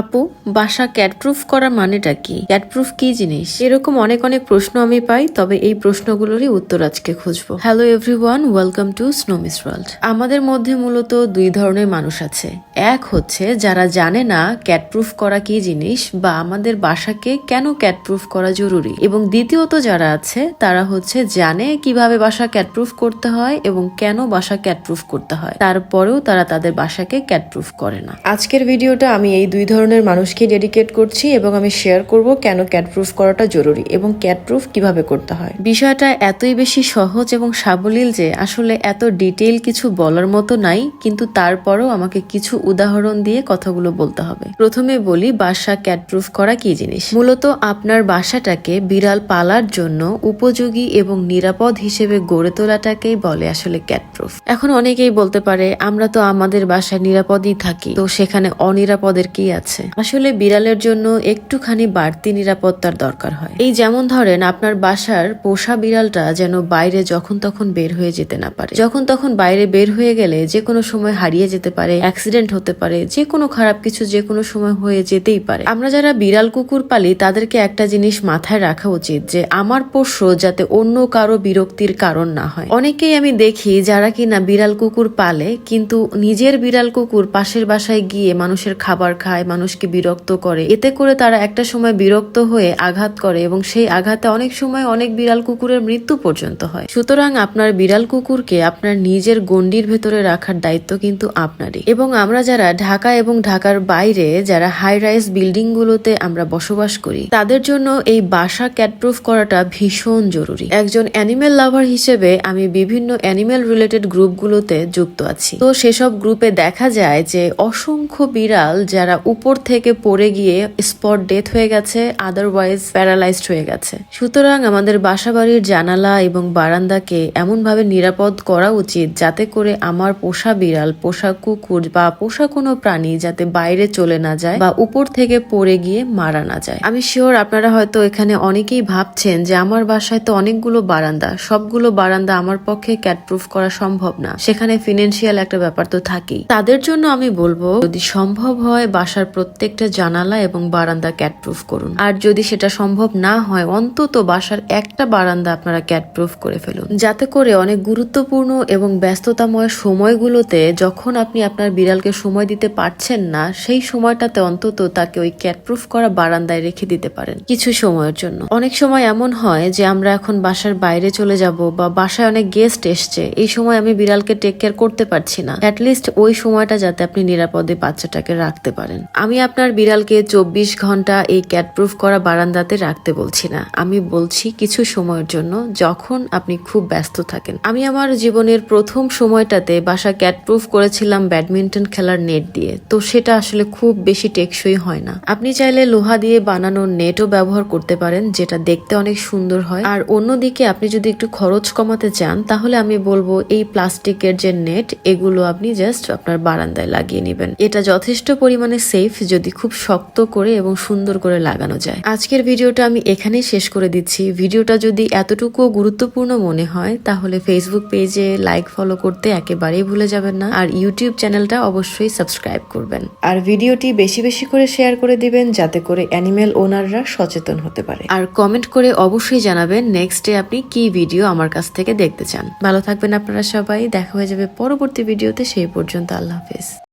আপু, বাসা ক্যাটপ্রুফ করা মানেটা কি? ক্যাটপ্রুফ কি জিনিস? এরকম অনেক অনেক প্রশ্ন আমি পাই, তবে এই প্রশ্নগুলোরই উত্তর আজকে খুঁজবো। হ্যালো এভরিওয়ান ওয়েলকাম টু স্নোমিস ওয়ার্ল্ড আমাদের মধ্যে মূলত দুই ধরনের মানুষ আছে। এক হচ্ছে যারা জানে না ক্যাটপ্রুফ করা কি জিনিস বা আমাদের বাসাকে কেন ক্যাটপ্রুফ করা জরুরি। এবং দ্বিতীয়ত যারা আছে, তারা হচ্ছে জানে কীভাবে বাসা ক্যাটপ্রুফ করতে হয় এবং কেন বাসা ক্যাটপ্রুফ করতে হয়। তারপরেও তারা তাদের বাসাকে ক্যাটপ্রুফ করে না। আজকের ভিডিওটা আমি এই দুই ধরনের মানুষকে ডেডিকেট করছি এবং আমি শেয়ার করব কেন ক্যাটপ্রুফ করাটা জরুরি এবং ক্যাটপ্রুফ কীভাবে করতে হয়। বিষয়টা এতই বেশি সহজ এবং সাবলীল যে আসলে এত ডিটেইল কিছু বলার মতো নাই, কিন্তু তারপরও আমাকে কিছু উদাহরণ দিয়ে কথাগুলো বলতে হবে। প্রথমে বলি, বাসা ক্যাটপ্রুফ করা কি জিনিস? মূলত আপনার বাসাটাকে বিড়াল পালার জন্য উপযোগী এবং নিরাপদ হিসেবে গড়ে তোলাটাকেই বলে আসলে ক্যাটপ্রুফ এখন অনেকেই বলতে পারে, আমরা তো আমাদের বাসায় নিরাপদই থাকি, তো সেখানে অনিরাপদের কি আছে? আসলে বিড়ালের জন্য একটুখানি বাড়তি নিরাপত্তার দরকার হয়। এই যেমন ধরেন আপনার বাসার পোষা বিড়ালটা যেন বাইরে যখন তখন বের হয়ে যেতে না পারে। যখন তখন বাইরে বের হয়ে গেলে যে কোনো সময় হারিয়ে যেতে পারে, অ্যাক্সিডেন্ট হতে পারে, যে কোনো খারাপ কিছু যে কোনো সময় হয়ে যেতেই পারে। আমরা যারা বিড়াল কুকুর পালি, তাদেরকে একটা জিনিস মাথায় রাখা উচিত যে আমার পোষ্য যাতে অন্য কারও বিরক্তির কারণ না হয়। অনেকেই আমি দেখি যারা কিনা বিড়াল কুকুর পালে, কিন্তু নিজের বিড়াল কুকুর পাশের বাসায় গিয়ে মানুষের খাবার খায় মানুষকে বিরক্ত করে। এতে করে তারা একটা সময় বিরক্ত হয়ে আঘাত করে এবং সেই আঘাতে অনেক সময় অনেক বিড়াল কুকুরের মৃত্যু পর্যন্ত হয়। সুতরাং আপনার বিড়াল কুকুরকে আপনার নিজের গণ্ডির ভেতরে রাখার দায়িত্ব কিন্তু আপনারই। এবং আমরা যারা ঢাকা এবং ঢাকার বাইরে, যারা হাই রাইজ বিল্ডিং গুলোতে আমরা বসবাস করি, তাদের জন্য এই বাসা ক্যাটপ্রুফ করাটা ভীষণ জরুরি। একজন অ্যানিমেল লাভার হিসেবে আমি বিভিন্ন অ্যানিমেল রিলেটেড গ্রুপগুলোতে যুক্ত আছি। তো সেসব গ্রুপে দেখা যায় যে অসংখ্য বিড়াল যারা উপর থেকে পড়ে গিয়ে স্পট ডেথ হয়ে গেছে আদারওয়াইজ প্যারালাইজড হয়ে গেছে। সুতরাং আমাদের বাসাবাড়ির জানালা এবং বারান্দাকে এমনভাবে নিরাপদ করা উচিত যাতে করে আমার পোষা বিড়াল, পোষা কুকুর বা পোষা কোনো প্রাণী যাতে বাইরে চলে না যায় বা উপর থেকে পড়ে গিয়ে মারা না যায়। আমি শিওর আপনারা হয়তো এখানে অনেকেই ভাবছেন যে আমার বাসায় তো অনেকগুলো বারান্দা, সবগুলো বারান্দা আমার পক্ষে ক্যাটপ্রুফ করা সম্ভব না। সেখানে ফিনান্সিয়াল একটা ব্যাপার তো থাকেই। তাদের জন্য আমি বলব, যদি সম্ভব হয় বাসার প্রত্যেকটা জানালা এবং বারান্দা ক্যাটপ্রুফ করুন। আর যদি সেটা সম্ভব না হয়, অন্তত বাসার একটা বারান্দা আপনারা ক্যাটপ্রুফ করে ফেলুন। যাতে করে অনেক গুরুত্বপূর্ণ এবং ব্যস্ততাময় সময়গুলোতে যখন আপনি আপনার বিড়ালকে সময় দিতে পারছেন না, সেই সময়টাতে অন্তত তাকে ওই ক্যাটপ্রুফ করা বারান্দায় রেখে দিতে পারেন কিছু সময়ের জন্য। অনেক সময় এমন হয় যে আমরা এখন বাসার বাইরে চলে যাব বা বাসায় অনেক গেস্ট এসছে, এই সময় আমি বিড়ালকে টেক কেয়ার করতে পারছি না। অ্যাটলিস্ট ওই সময়টা যাতে আপনি নিরাপদে বাচ্চাটাকে রাখতে পারেন। আমি আপনার বিড়ালকে চব্বিশ ঘণ্টা এই ক্যাটপ্রুফ করা বারান্দাতে রাখতে বলছি না। আমি বলছি কিছু সময়ের জন্য, যখন আপনি খুব ব্যস্ত থাকেন। আমি আমার জীবনের প্রথম সময়টাতে বাসা ক্যাটপ্রুফ করেছিলাম ব্যাডমিন্টন খেলার নেট দিয়ে। তো সেটা আসলে খুব বেশি টেকসই হয় না। আপনি চাইলে লোহা দিয়ে বানানো নেটও ব্যবহার করতে পারেন, যেটা দেখতে অনেক সুন্দর হয়। আর অন্যদিকে আপনি যদি একটু খরচ কমাতে চান, তাহলে আমি বলব এই প্লাস্টিকের যে নেট, এগুলো আপনি জাস্ট আপনার বারান্দায় লাগিয়ে নেবেন। এটা যথেষ্ট পরিমাণে সেফ যদি খুব শক্ত করে এবং সুন্দর করে লাগানো যায়। আজকের ভিডিওটা আমি এখানেই শেষ করে দিচ্ছি। ভিডিওটা যদি এতটুকু গুরুত্বপূর্ণ মনে হয়, তাহলে ফেসবুক পেজে লাইক ফলো করতে একেবারেই ভুলে যাবেন না। আর ইউটিউব চ্যানেলটা অবশ্যই সাবস্ক্রাইব করবেন। আর ভিডিওটি বেশি বেশি করে শেয়ার করে দিবেন, যাতে করে অ্যানিমেল ওনাররা সচেতন হতে পারে। আর কমেন্ট করে অবশ্যই জানাবেন নেক্সট ডে আপনি কি ভিডিও আমার কাছ থেকে দেখতে চান। ভালো থাকবেন আপনারা সবাই। দেখা হয়ে যাবে পরবর্তী ভিডিওতে। সেই পর্যন্ত আল্লাহ হাফেজ।